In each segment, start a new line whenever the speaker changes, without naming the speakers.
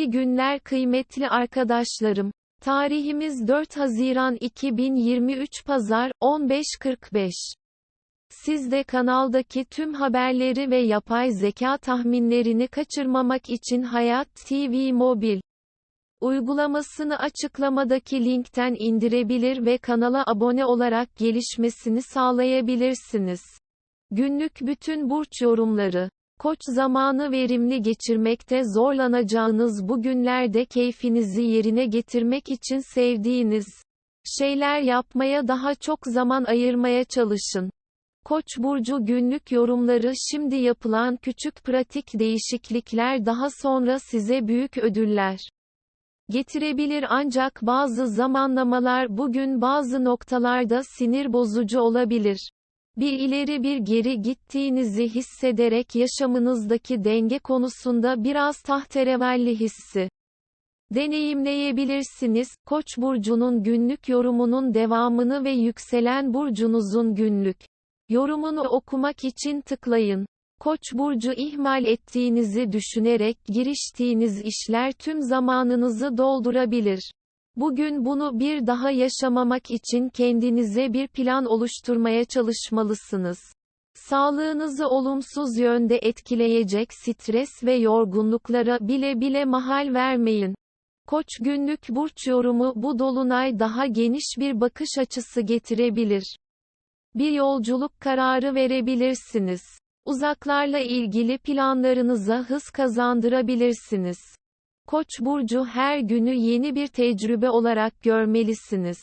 İyi günler kıymetli arkadaşlarım. Tarihimiz 4 Haziran 2023 Pazar 15.45. Siz de kanaldaki tüm haberleri ve yapay zeka tahminlerini kaçırmamak için Hayat TV Mobil uygulamasını açıklamadaki linkten indirebilir ve kanala abone olarak gelişmesini sağlayabilirsiniz. Günlük bütün burç yorumları Koç zamanı verimli geçirmekte zorlanacağınız bu günlerde keyfinizi yerine getirmek için sevdiğiniz şeyler yapmaya daha çok zaman ayırmaya çalışın. Koç burcu günlük yorumları şimdi yapılan küçük pratik değişiklikler daha sonra size büyük ödüller getirebilir ancak bazı zamanlamalar bugün bazı noktalarda sinir bozucu olabilir. Bir ileri bir geri gittiğinizi hissederek yaşamınızdaki denge konusunda biraz tahterevalli hissi deneyimleyebilirsiniz. Koç burcunun günlük yorumunun devamını ve yükselen burcunuzun günlük yorumunu okumak için tıklayın. Koç burcu ihmal ettiğinizi düşünerek giriştiğiniz işler tüm zamanınızı doldurabilir. Bugün bunu bir daha yaşamamak için kendinize bir plan oluşturmaya çalışmalısınız. Sağlığınızı olumsuz yönde etkileyecek stres ve yorgunluklara bile bile mahal vermeyin. Koç günlük burç yorumu bu dolunay daha geniş bir bakış açısı getirebilir. Bir yolculuk kararı verebilirsiniz. Uzaklarla ilgili planlarınıza hız kazandırabilirsiniz. Koç burcu her günü yeni bir tecrübe olarak görmelisiniz.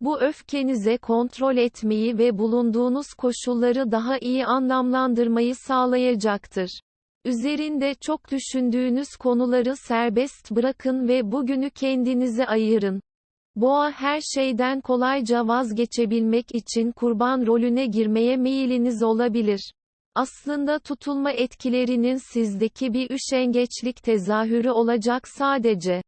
Bu öfkenize kontrol etmeyi ve bulunduğunuz koşulları daha iyi anlamlandırmayı sağlayacaktır. Üzerinde çok düşündüğünüz konuları serbest bırakın ve bugünü kendinize ayırın. Boğa her şeyden kolayca vazgeçebilmek için kurban rolüne girmeye meyiliniz olabilir. Aslında tutulma etkilerinin sizdeki bir üşengeçlik tezahürü olacak sadece.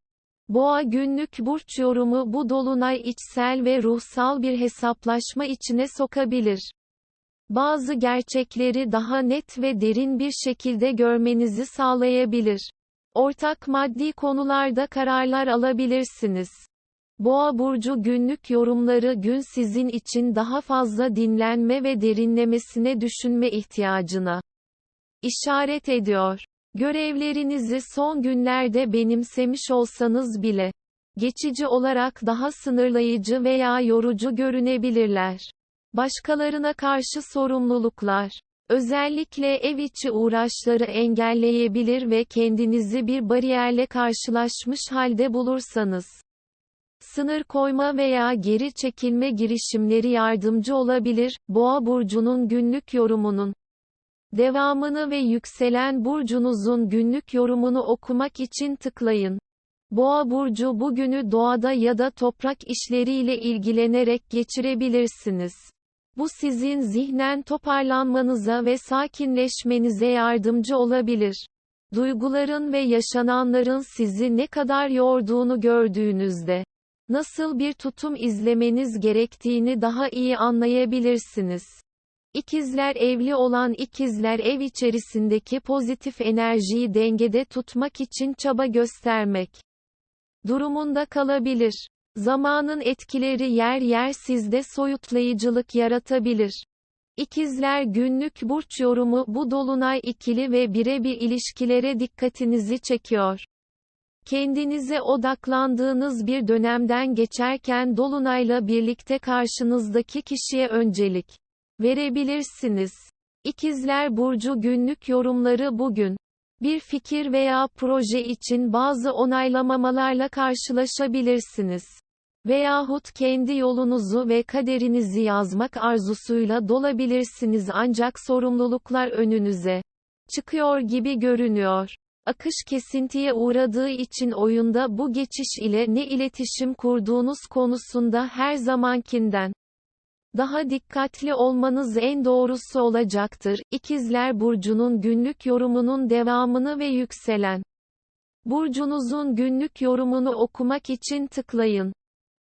Boğa günlük burç yorumu bu dolunay içsel ve ruhsal bir hesaplaşma içine sokabilir. Bazı gerçekleri daha net ve derin bir şekilde görmenizi sağlayabilir. Ortak maddi konularda kararlar alabilirsiniz. Boğa burcu günlük yorumları gün sizin için daha fazla dinlenme ve derinlemesine düşünme ihtiyacına işaret ediyor. Görevlerinizi son günlerde benimsemiş olsanız bile geçici olarak daha sınırlayıcı veya yorucu görünebilirler. Başkalarına karşı sorumluluklar özellikle ev içi uğraşları engelleyebilir ve kendinizi bir bariyerle karşılaşmış halde bulursanız Sınır koyma veya geri çekilme girişimleri yardımcı olabilir. Boğa burcunun günlük yorumunun devamını ve yükselen burcunuzun günlük yorumunu okumak için tıklayın. Boğa burcu bugünü doğada ya da toprak işleriyle ilgilenerek geçirebilirsiniz. Bu sizin zihnen toparlanmanıza ve sakinleşmenize yardımcı olabilir. Duyguların ve yaşananların sizi ne kadar yorduğunu gördüğünüzde nasıl bir tutum izlemeniz gerektiğini daha iyi anlayabilirsiniz. İkizler evli olan ikizler ev içerisindeki pozitif enerjiyi dengede tutmak için çaba göstermek durumunda kalabilir. Zamanın etkileri yer yer sizde soyutlayıcılık yaratabilir. İkizler günlük burç yorumu bu dolunay ikili ve birebir ilişkilere dikkatinizi çekiyor. Kendinize odaklandığınız bir dönemden geçerken dolunayla birlikte karşınızdaki kişiye öncelik verebilirsiniz. İkizler burcu günlük yorumları bugün bir fikir veya proje için bazı onaylamamalarla karşılaşabilirsiniz. Veyahut kendi yolunuzu ve kaderinizi yazmak arzusuyla dolabilirsiniz ancak sorumluluklar önünüze çıkıyor gibi görünüyor. Akış kesintiye uğradığı için oyunda bu geçiş ile ne iletişim kurduğunuz konusunda her zamankinden daha dikkatli olmanız en doğrusu olacaktır. İkizler Burcu'nun günlük yorumunun devamını ve yükselen Burcunuzun günlük yorumunu okumak için tıklayın.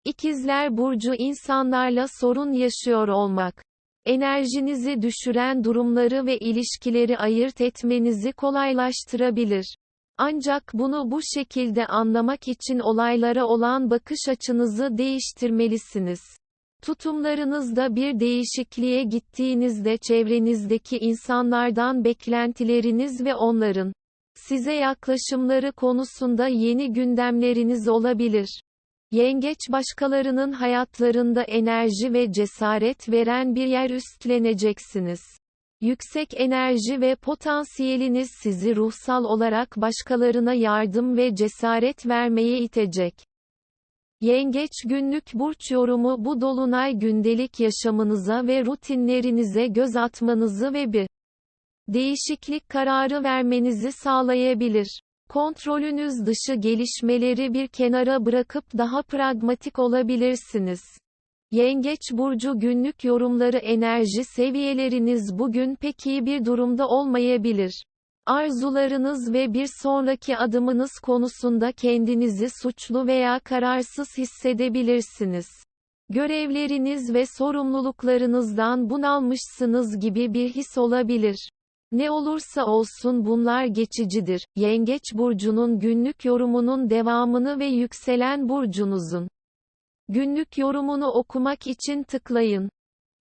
İkizler Burcu insanlarla sorun yaşıyor olmak enerjinizi düşüren durumları ve ilişkileri ayırt etmenizi kolaylaştırabilir. Ancak bunu bu şekilde anlamak için olaylara olan bakış açınızı değiştirmelisiniz. Tutumlarınızda bir değişikliğe gittiğinizde çevrenizdeki insanlardan beklentileriniz ve onların size yaklaşımları konusunda yeni gündemleriniz olabilir. Yengeç başkalarının hayatlarında enerji ve cesaret veren bir yer üstleneceksiniz. Yüksek enerji ve potansiyeliniz sizi ruhsal olarak başkalarına yardım ve cesaret vermeye itecek. Yengeç günlük burç yorumu bu dolunay gündelik yaşamınıza ve rutinlerinize göz atmanızı ve bir değişiklik kararı vermenizi sağlayabilir. Kontrolünüz dışı gelişmeleri bir kenara bırakıp daha pragmatik olabilirsiniz. Yengeç burcu günlük yorumları enerji seviyeleriniz bugün pek iyi bir durumda olmayabilir. Arzularınız ve bir sonraki adımınız konusunda kendinizi suçlu veya kararsız hissedebilirsiniz. Görevleriniz ve sorumluluklarınızdan bunalmışsınız gibi bir his olabilir. Ne olursa olsun bunlar geçicidir. Yengeç burcunun günlük yorumunun devamını ve yükselen burcunuzun günlük yorumunu okumak için tıklayın.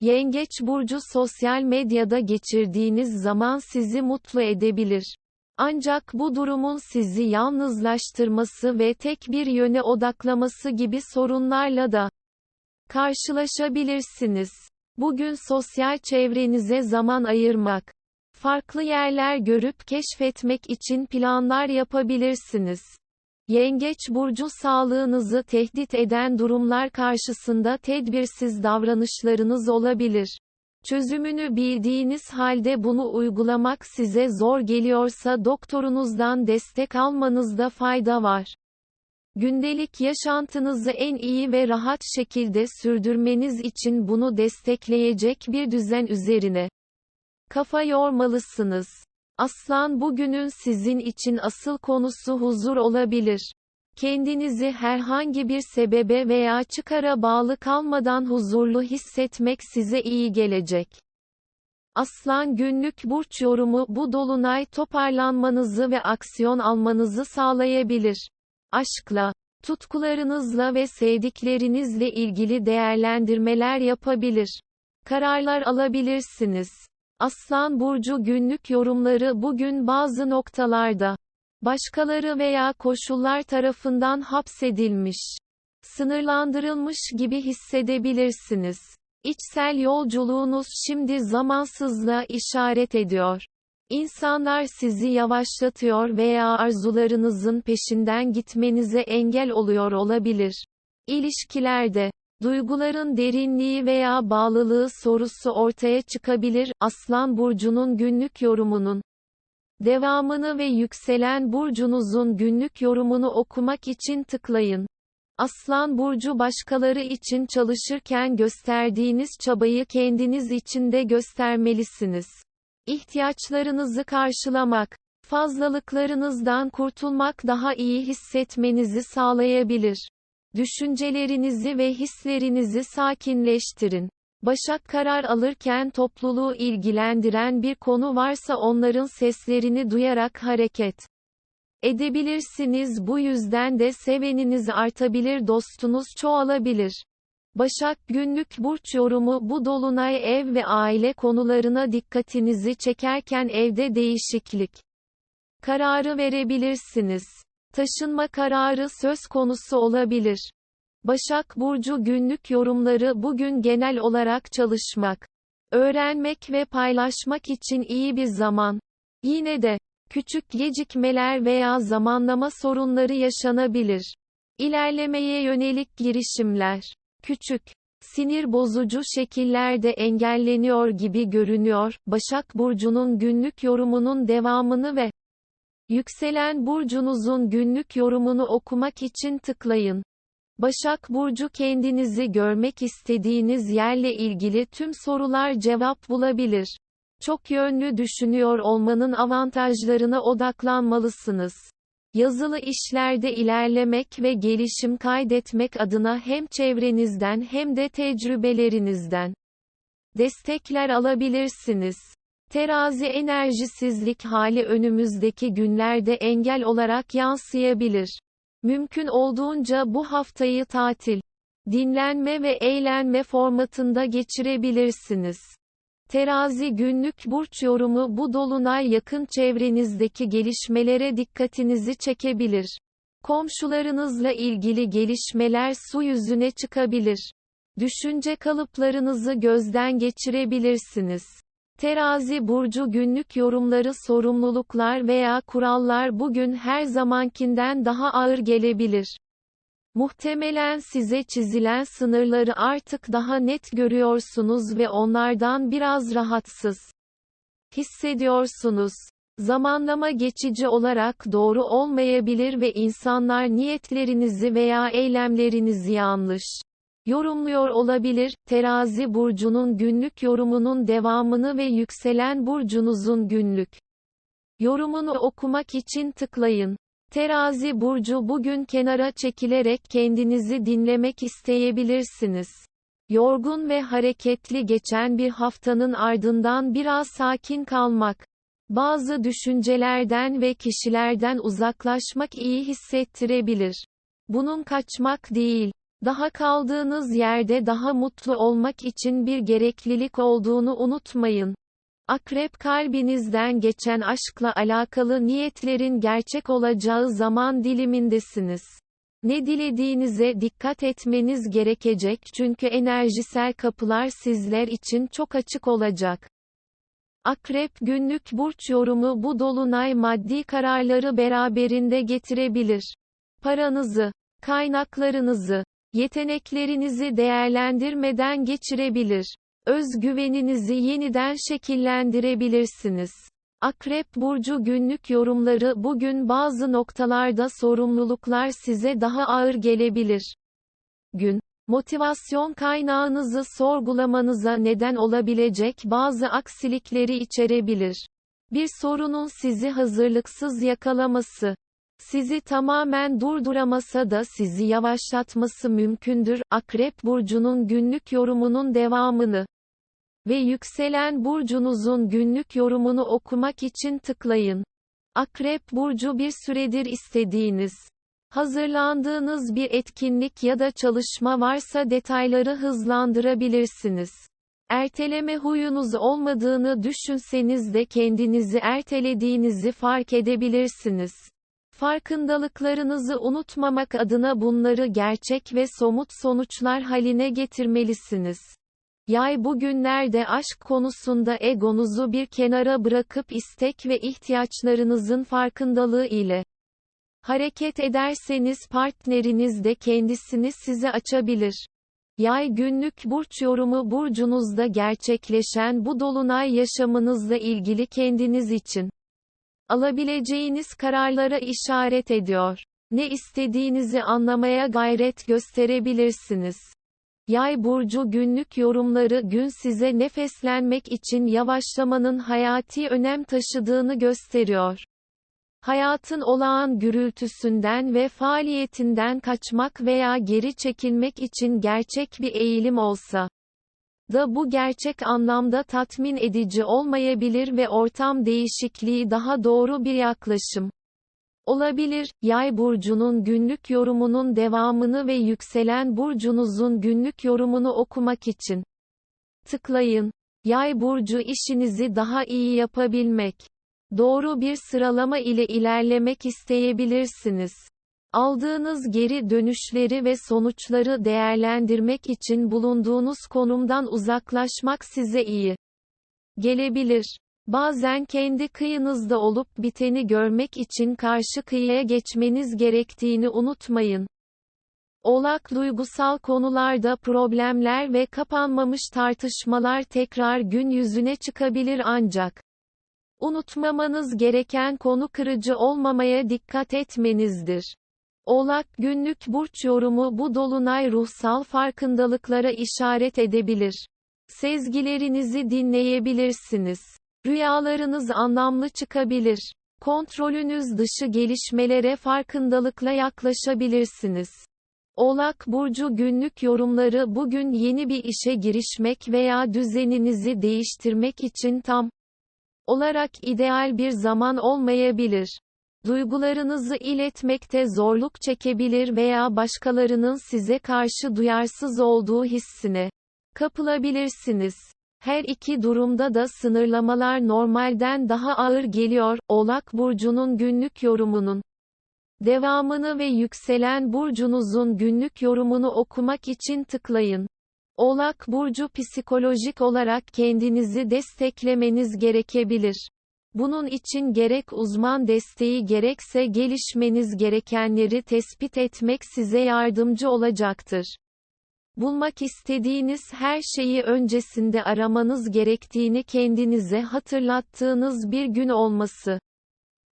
Yengeç burcu sosyal medyada geçirdiğiniz zaman sizi mutlu edebilir. Ancak bu durumun sizi yalnızlaştırması ve tek bir yöne odaklaması gibi sorunlarla da karşılaşabilirsiniz. Bugün sosyal çevrenize zaman ayırmak, farklı yerler görüp keşfetmek için planlar yapabilirsiniz. Yengeç burcu sağlığınızı tehdit eden durumlar karşısında tedbirsiz davranışlarınız olabilir. Çözümünü bildiğiniz halde bunu uygulamak size zor geliyorsa doktorunuzdan destek almanızda fayda var. Gündelik yaşantınızı en iyi ve rahat şekilde sürdürmeniz için bunu destekleyecek bir düzen üzerine kafa yormalısınız. Aslan bugünün sizin için asıl konusu huzur olabilir. Kendinizi herhangi bir sebebe veya çıkara bağlı kalmadan huzurlu hissetmek size iyi gelecek. Aslan günlük burç yorumu bu dolunay toparlanmanızı ve aksiyon almanızı sağlayabilir. Aşkla, tutkularınızla ve sevdiklerinizle ilgili değerlendirmeler yapabilir. Kararlar alabilirsiniz. Aslan Burcu günlük yorumları bugün bazı noktalarda başkaları veya koşullar tarafından hapsedilmiş, sınırlandırılmış gibi hissedebilirsiniz. İçsel yolculuğunuz şimdi zamansızlığa işaret ediyor. İnsanlar sizi yavaşlatıyor veya arzularınızın peşinden gitmenize engel oluyor olabilir. İlişkilerde Duyguların derinliği veya bağlılığı sorusu ortaya çıkabilir. Aslan burcunun günlük yorumunun devamını ve yükselen burcunuzun günlük yorumunu okumak için tıklayın. Aslan burcu başkaları için çalışırken gösterdiğiniz çabayı kendiniz için de göstermelisiniz. İhtiyaçlarınızı karşılamak, fazlalıklarınızdan kurtulmak daha iyi hissetmenizi sağlayabilir. Düşüncelerinizi ve hislerinizi sakinleştirin. Başak karar alırken topluluğu ilgilendiren bir konu varsa onların seslerini duyarak hareket edebilirsiniz. Bu yüzden de seveniniz artabilir, dostunuz çoğalabilir. Başak günlük burç yorumu bu dolunay ev ve aile konularına dikkatinizi çekerken evde değişiklik kararı verebilirsiniz. Taşınma kararı söz konusu olabilir. Başak Burcu günlük yorumları bugün genel olarak çalışmak, öğrenmek ve paylaşmak için iyi bir zaman. Yine de, küçük gecikmeler veya zamanlama sorunları yaşanabilir. İlerlemeye yönelik girişimler, küçük, sinir bozucu şekillerde engelleniyor gibi görünüyor. Başak Burcu'nun günlük yorumunun devamını ve Yükselen burcunuzun günlük yorumunu okumak için tıklayın. Başak Burcu kendinizi görmek istediğiniz yerle ilgili tüm sorular cevap bulabilir. Çok yönlü düşünüyor olmanın avantajlarına odaklanmalısınız. Yazılı işlerde ilerlemek ve gelişim kaydetmek adına hem çevrenizden hem de tecrübelerinizden destekler alabilirsiniz. Terazi enerjisizlik hali önümüzdeki günlerde engel olarak yansıyabilir. Mümkün olduğunca bu haftayı tatil, dinlenme ve eğlenme formatında geçirebilirsiniz. Terazi günlük burç yorumu bu dolunay yakın çevrenizdeki gelişmelere dikkatinizi çekebilir. Komşularınızla ilgili gelişmeler su yüzüne çıkabilir. Düşünce kalıplarınızı gözden geçirebilirsiniz. Terazi burcu günlük yorumları sorumluluklar veya kurallar bugün her zamankinden daha ağır gelebilir. Muhtemelen size çizilen sınırları artık daha net görüyorsunuz ve onlardan biraz rahatsız hissediyorsunuz. Zamanlama geçici olarak doğru olmayabilir ve insanlar niyetlerinizi veya eylemlerinizi yanlış yorumluyor olabilir. Terazi burcunun günlük yorumunun devamını ve yükselen burcunuzun günlük yorumunu okumak için tıklayın. Terazi burcu bugün kenara çekilerek kendinizi dinlemek isteyebilirsiniz. Yorgun ve hareketli geçen bir haftanın ardından biraz sakin kalmak, bazı düşüncelerden ve kişilerden uzaklaşmak iyi hissettirebilir. Bunun kaçmak değil, daha kaldığınız yerde daha mutlu olmak için bir gereklilik olduğunu unutmayın. Akrep kalbinizden geçen aşkla alakalı niyetlerin gerçek olacağı zaman dilimindesiniz. Ne dilediğinize dikkat etmeniz gerekecek çünkü enerjisel kapılar sizler için çok açık olacak. Akrep günlük burç yorumu bu dolunay maddi kararları beraberinde getirebilir. Paranızı, kaynaklarınızı, yeteneklerinizi değerlendirmeden geçirebilir. Özgüveninizi yeniden şekillendirebilirsiniz. Akrep burcu günlük yorumları bugün bazı noktalarda sorumluluklar size daha ağır gelebilir. Gün motivasyon kaynağınızı sorgulamanıza neden olabilecek bazı aksilikleri içerebilir. Bir sorunun sizi hazırlıksız yakalaması, sizi tamamen durduramasa da sizi yavaşlatması mümkündür. Akrep burcunun günlük yorumunun devamını ve yükselen burcunuzun günlük yorumunu okumak için tıklayın. Akrep burcu bir süredir istediğiniz, hazırlandığınız bir etkinlik ya da çalışma varsa detayları hızlandırabilirsiniz. Erteleme huyunuz olmadığını düşünseniz de kendinizi ertelediğinizi fark edebilirsiniz. Farkındalıklarınızı unutmamak adına bunları gerçek ve somut sonuçlar haline getirmelisiniz. Yay bugünlerde aşk konusunda egonuzu bir kenara bırakıp istek ve ihtiyaçlarınızın farkındalığı ile hareket ederseniz partneriniz de kendisini size açabilir. Yay günlük burç yorumu burcunuzda gerçekleşen bu dolunay yaşamınızla ilgili kendiniz için alabileceğiniz kararlara işaret ediyor. Ne istediğinizi anlamaya gayret gösterebilirsiniz. Yay burcu günlük yorumları gün size nefeslenmek için yavaşlamanın hayati önem taşıdığını gösteriyor. Hayatın olağan gürültüsünden ve faaliyetinden kaçmak veya geri çekilmek için gerçek bir eğilim olsa da bu gerçek anlamda tatmin edici olmayabilir ve ortam değişikliği daha doğru bir yaklaşım olabilir. Yay burcunun günlük yorumunun devamını ve yükselen burcunuzun günlük yorumunu okumak için tıklayın. Yay burcu işinizi daha iyi yapabilmek, doğru bir sıralama ile ilerlemek isteyebilirsiniz. Aldığınız geri dönüşleri ve sonuçları değerlendirmek için bulunduğunuz konumdan uzaklaşmak size iyi gelebilir. Bazen kendi kıyınızda olup biteni görmek için karşı kıyıya geçmeniz gerektiğini unutmayın. Oğlak duygusal konularda problemler ve kapanmamış tartışmalar tekrar gün yüzüne çıkabilir ancak unutmamanız gereken konu kırıcı olmamaya dikkat etmenizdir. Oğlak günlük burç yorumu bu dolunay ruhsal farkındalıklara işaret edebilir. Sezgilerinizi dinleyebilirsiniz. Rüyalarınız anlamlı çıkabilir. Kontrolünüz dışı gelişmelere farkındalıkla yaklaşabilirsiniz. Oğlak burcu günlük yorumları bugün yeni bir işe girişmek veya düzeninizi değiştirmek için tam olarak ideal bir zaman olmayabilir. Duygularınızı iletmekte zorluk çekebilir veya başkalarının size karşı duyarsız olduğu hissine kapılabilirsiniz. Her iki durumda da sınırlamalar normalden daha ağır geliyor. Oğlak burcunun günlük yorumunun devamını ve yükselen burcunuzun günlük yorumunu okumak için tıklayın. Oğlak burcu psikolojik olarak kendinizi desteklemeniz gerekebilir. Bunun için gerek uzman desteği gerekse gelişmeniz gerekenleri tespit etmek size yardımcı olacaktır. Bulmak istediğiniz her şeyi öncesinde aramanız gerektiğini kendinize hatırlattığınız bir gün olması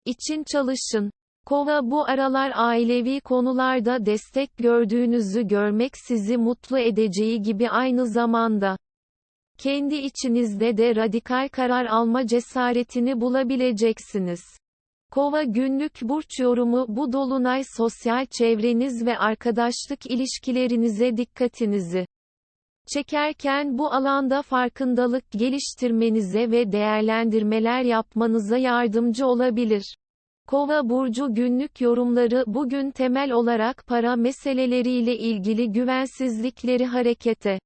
için çalışın. Kova bu aralar ailevi konularda destek gördüğünüzü görmek sizi mutlu edeceği gibi aynı zamanda kendi içinizde de radikal karar alma cesaretini bulabileceksiniz. Kova günlük burç yorumu bu dolunay sosyal çevreniz ve arkadaşlık ilişkilerinize dikkatinizi çekerken bu alanda farkındalık geliştirmenize ve değerlendirmeler yapmanıza yardımcı olabilir. Kova burcu günlük yorumları bugün temel olarak para meseleleriyle ilgili güvensizlikleri harekete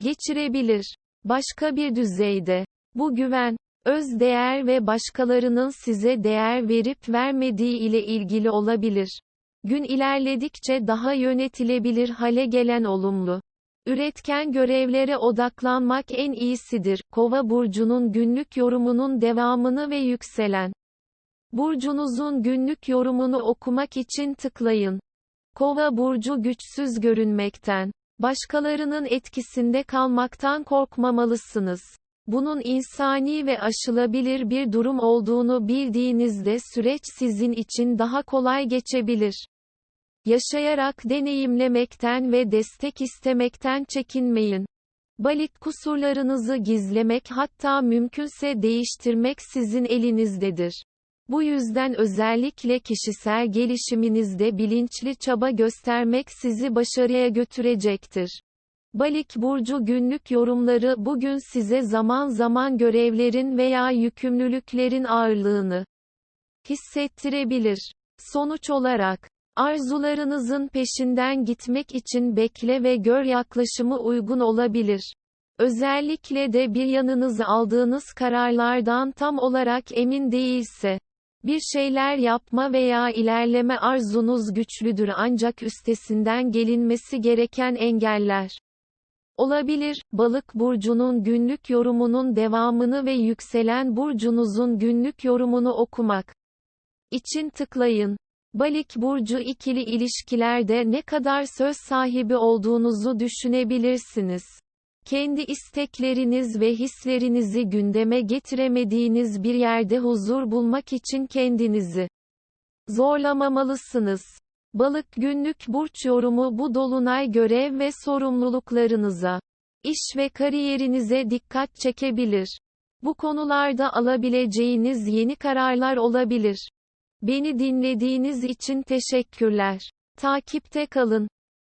geçirebilir. Başka bir düzeyde bu güven, öz değer ve başkalarının size değer verip vermediği ile ilgili olabilir. Gün ilerledikçe daha yönetilebilir hale gelen olumlu Üretken görevlere odaklanmak en iyisidir. Kova burcunun günlük yorumunun devamını ve yükselen burcunuzun günlük yorumunu okumak için tıklayın. Kova burcu güçsüz görünmekten, başkalarının etkisinde kalmaktan korkmamalısınız. Bunun insani ve aşılabilir bir durum olduğunu bildiğinizde süreç sizin için daha kolay geçebilir. Yaşayarak deneyimlemekten ve destek istemekten çekinmeyin. Balit kusurlarınızı gizlemek hatta mümkünse değiştirmek sizin elinizdedir. Bu yüzden özellikle kişisel gelişiminizde bilinçli çaba göstermek sizi başarıya götürecektir. Balik burcu günlük yorumları bugün size zaman zaman görevlerin veya yükümlülüklerin ağırlığını hissettirebilir. Sonuç olarak arzularınızın peşinden gitmek için bekle ve gör yaklaşımı uygun olabilir. Özellikle de bir yanınız aldığınız kararlardan tam olarak emin değilse bir şeyler yapma veya ilerleme arzunuz güçlüdür ancak üstesinden gelinmesi gereken engeller olabilir. Balık burcunun günlük yorumunun devamını ve yükselen burcunuzun günlük yorumunu okumak için tıklayın. Balık burcu ikili ilişkilerde ne kadar söz sahibi olduğunuzu düşünebilirsiniz. Kendi istekleriniz ve hislerinizi gündeme getiremediğiniz bir yerde huzur bulmak için kendinizi zorlamamalısınız. Balık günlük burç yorumu bu dolunay görev ve sorumluluklarınıza, iş ve kariyerinize dikkat çekebilir. Bu konularda alabileceğiniz yeni kararlar olabilir. Beni dinlediğiniz için teşekkürler. Takipte kalın.